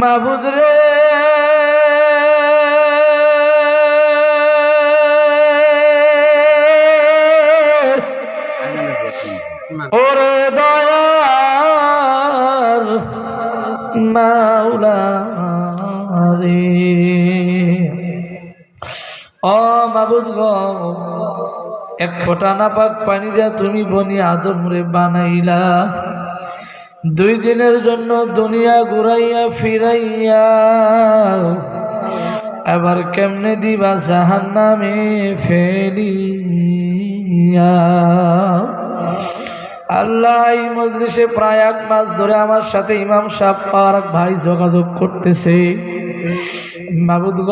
মাবুদ রে। ওরে দয়ার মাওলা রে। মাবুদ গো। এক ফোঁটা না পাক পানি দিয়া তুমি বনি আদম রে বানাইলা। দুই দিনের জন্য দুনিয়া ঘুরাইয়া ফিরাইয়া আবার কেমনে দিবা জাহান নামে ফেলিয়া। আল্লাহ এই মজলিসে প্রায় এক মাস ধরে আমার সাথে ইমাম সাহ এক ভাই যোগাযোগ করতেছে। মাবুদ গ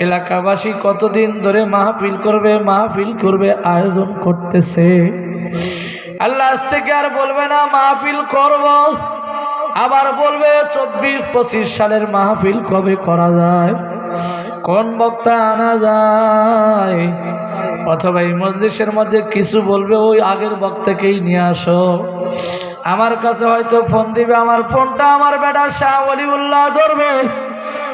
এলাকাবাসী কতদিন ধরে মাহফিল করবে মাহফিল করবে, আয়োজন করতেছে। আল্লাহ আজ থেকে আর বলবে না, মাহফিল করব। আবার বলবে, চব্বিশ পঁচিশ সালের মাহফিল কবে করা যায়? কোন বক্তা আনা যায়? অথবা এই মজলিসের মধ্যে কিছু বলবে, ওই আগের বক্তাকেই নিয়ে আসো। আমার কাছে হয়তো ফোন দিবে, আমার ফোনটা আমার বেটা শাহ অলিউল্লাহ ধরবে।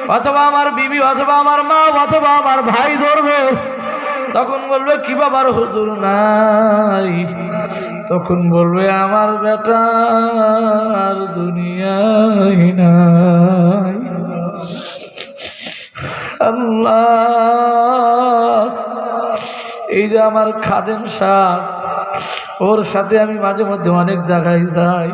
অথবা আমার বিবি, অথবা আমার মা, অথবা আমার ভাই ধরবে। তখন বলবে, কি বাবার হুজুর নাই? তখন বলবে, আমার বেটার দুনিয়ায় নাই। আল্লাহ, এই যে আমার খাদেম সাহ ওর সাথে আমি মাঝে মধ্যে অনেক জায়গায় যাই।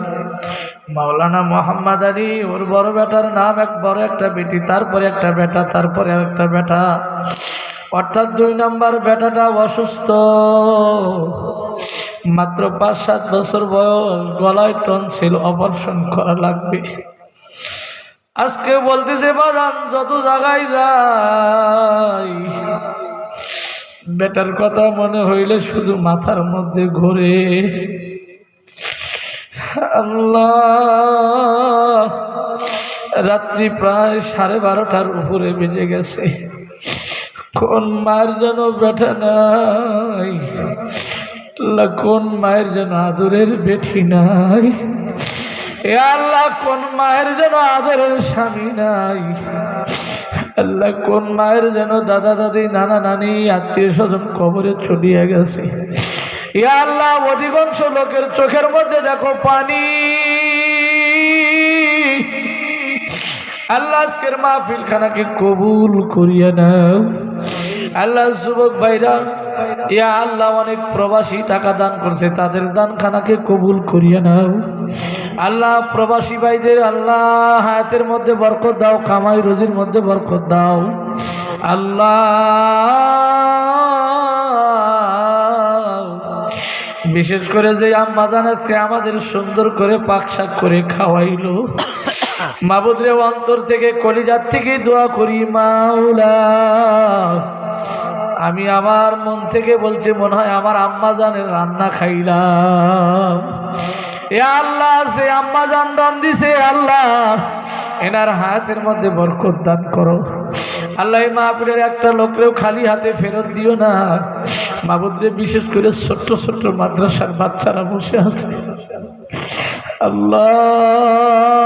মাওলানা মোহাম্মদ আলী, ওর বড় বেটার নাম এক বড় একটা বেটি, তারপরে একটা বেটা, তারপরে একটা বেটা। অর্থাৎ দুই নম্বর বেটাটা অসুস্থ। মাত্র পাঁচ সাত বছর বয়স, গলায় টনসিল অপারেশন করা লাগবে। আজকে বলতেছে, বাজান, যত জায়গায় যাই। বেটার কথা মনে হইলে শুধু মাথার মধ্যে ঘোরে। আল্লাহ রাত্রি প্রায় সাড়ে বারোটার উপরে বেজে গেছে। কোন মায়ের যেন বেটা নাই? কোন মায়ের যেন আদরের বেঠি নাই? আল্লাহ, কোন মায়ের যেন আদরের স্বামী নাই? আল্লাহ, কোন মায়ের যেন দাদা দাদি নানা নানি আত্মীয় স্বজন কবরে ছড়িয়ে গেছে? এ আল্লাহ, অধিকাংশ লোকের চোখের মধ্যে দেখো পানি। আল্লাহ আজকের মাহফিল খানাকে কবুল করিয়া নাও। আল্লাহ যুবক ভাইরা, ইয়া আল্লাহ, অনেক প্রবাসী টাকা দান করছে, তাদের দান খানাকে কবুল করিয়া নাও। আল্লাহ, প্রবাসী ভাইদের আল্লাহ হায়াতের মধ্যে বরকত দাও, কামাই রোজির মধ্যে বরকত দাও। আল্লাহ বিশেষ করে যে আম্মাজান আজকে আমাদের সুন্দর করে পাকশাক করে খাওয়াইলো। মাবুদরে অন্তর থেকে কলিজার থেকে দোয়া করি, মাওলা। আমি আমার মন থেকে বলছি, মনে হয় আমার আম্মা জানের রান্না খাইলাম। এ আল্লাহ, সে আম্মা জান রান দিছে আল্লাহ। এনার হাতের মধ্যে বরকত দান করো। আল্লাহ মাহপুরের একটা লোকরেও খালি হাতে ফেরত দিও না। মাবুদরে বিশেষ করে ছোট্ট ছোট্ট মাদ্রাসার বাচ্চারা বসে আছে। আল্লাহ,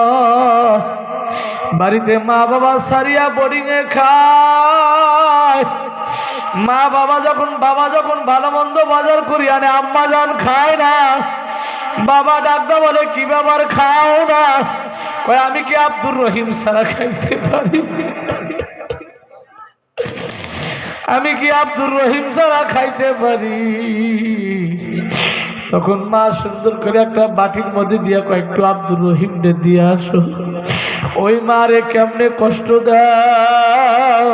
বাড়িতে মা বাবা সারিয়া বোর্ডিং এ খায়। মা বাবা যখন বাবা যখন ভালো মন্দ বাজার করি, আনে আম্মা যান খায় না। বাবা ডাকদা বলে, কি বাবার খাও না? কয়, আমি কি আব্দুর রহিম সারা খাইতে পারি? আমি কি আব্দুর রহিম সারা খাইতে পারি? তখন মা সুন্দর করে একটা বাটির মধ্যে দিয়া কয়েকটু আব্দুর রহিম দিয়ে আসো। ওই মারে কেমনে কষ্ট দাও?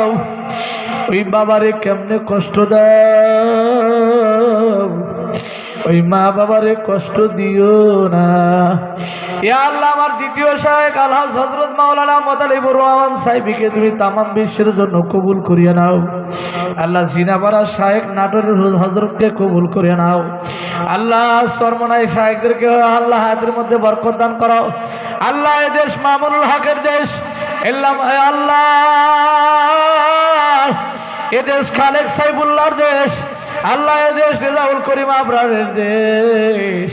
ওই বাবারে কেমনে কষ্ট দাও? ওই মা বাবারে কষ্ট দিও না। আল্লাহ, আমার দ্বিতীয় হজরত তুমি তামাম বিশ্বের হজরতকে আল্লাহ আল্লাহ মধ্যে বরকত দান করো। আল্লাহ এ দেশ মামুনুল হকের দেশ। আল্লাহ, এ দেশ খালেক সাইবুল্লাহর দেশ। আল্লাহ দেশ রেজাউল করিম আবরারের দেশ।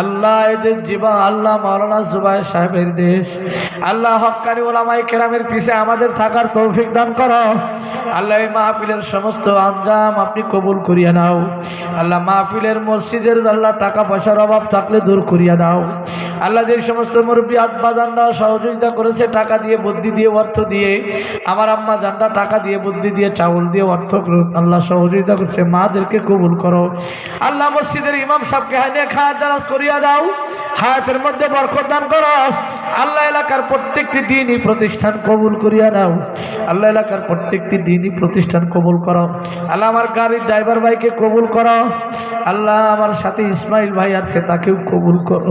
আল্লাহ এদের জীবন, আল্লাহ মাওলানা জুবাই সাহেবের দেশ। আল্লাহ হক্কানি ওলামাই কেরামের পিছে আমাদের থাকার তৌফিক দান করো। আল্লাহ এই মাহফিলের সমস্ত আঞ্জাম আপনি কবুল করিয়া নাও। আল্লাহ মাহফিলের মসজিদের আল্লাহ টাকা পয়সার অভাব থাকলে দূর করিয়া দাও। আল্লাহ যে সমস্ত মুরব্বী আতবাজানরা সহযোগিতা করেছে, টাকা দিয়ে, বুদ্ধি দিয়ে, অর্থ দিয়ে, আমার আম্মা জানটা টাকা দিয়ে, বুদ্ধি দিয়ে, চাউল দিয়ে, অর্থ আল্লাহ সহযোগিতা করছে। মাদেরকে কবুল করো। আল্লাহ মসজিদের ইমাম সাহেবকে হাইনে খায়াত দারাজ করিয়া দাও। হায়াতের মধ্যে বরকত দান করো। আল্লাহ এলাকার প্রত্যেকটি দিনই প্রতিষ্ঠান কবুল করিয়া নাও। আল্লাহ এলাকার প্রত্যেকটি দিনই প্রতিষ্ঠান কবুল করো। আল্লাহ আমার গাড়ির ড্রাইভার ভাইকে কবুল করো। আল্লাহ আমার সাথে ইসমাইল ভাই আছে তাকেও কবুল করো।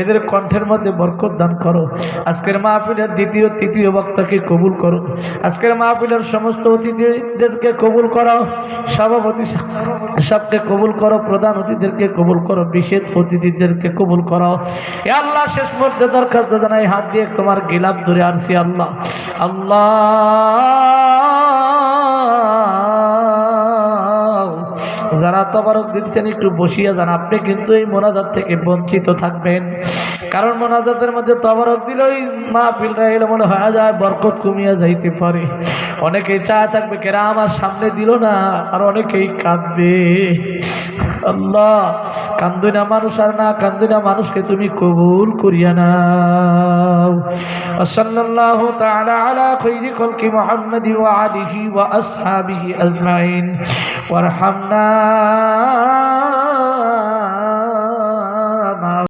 এদের কণ্ঠের মধ্যে বরকত দান করো। আজকের মাহফিলের দ্বিতীয়, তৃতীয় বক্তাকে কবুল করো। আজকের মাহফিলের সমস্ত অতিথিদেরকে কবুল করো। সভাপতি সবকে কবুল করো, প্রধান অতিথিদেরকে কবুল করো, বিশেষ অতিথিদেরকে কবুল করো। এ আল্লাহ, শেষ মুহূর্তে দরখাস্ত জানাই, হাত দিয়ে তোমার গিলাপ ধরে আসছি আল্লাহ। আল্লাহ। যারা তবারক দিচ্ছেন, একটু বসিয়া যান। আপনি কিন্তু এই মোনাজার থেকে বঞ্চিত থাকবেন। কারণ মোনাজাতের মধ্যে তবারক দিলেই মা পিলটা এলে মনে হয়ে যায় বরকত কমিয়া যাইতে পারে। অনেকেই চায় থাকবে কেরা আমার সামনে দিল না, আর অনেকেই কাঁদবে। আল্লাহ, কান্দুনা মানুষ আর না, কান্দুনা মানুষকে তুমি কবুল করিয়া নাও। সাল্লাল্লাহু তাআলা আলা খাইরি খলকি মুহাম্মাদি ওয়া আলিহি ওয়া আসহাবিহি আজমাইন। ওয়ারহামনা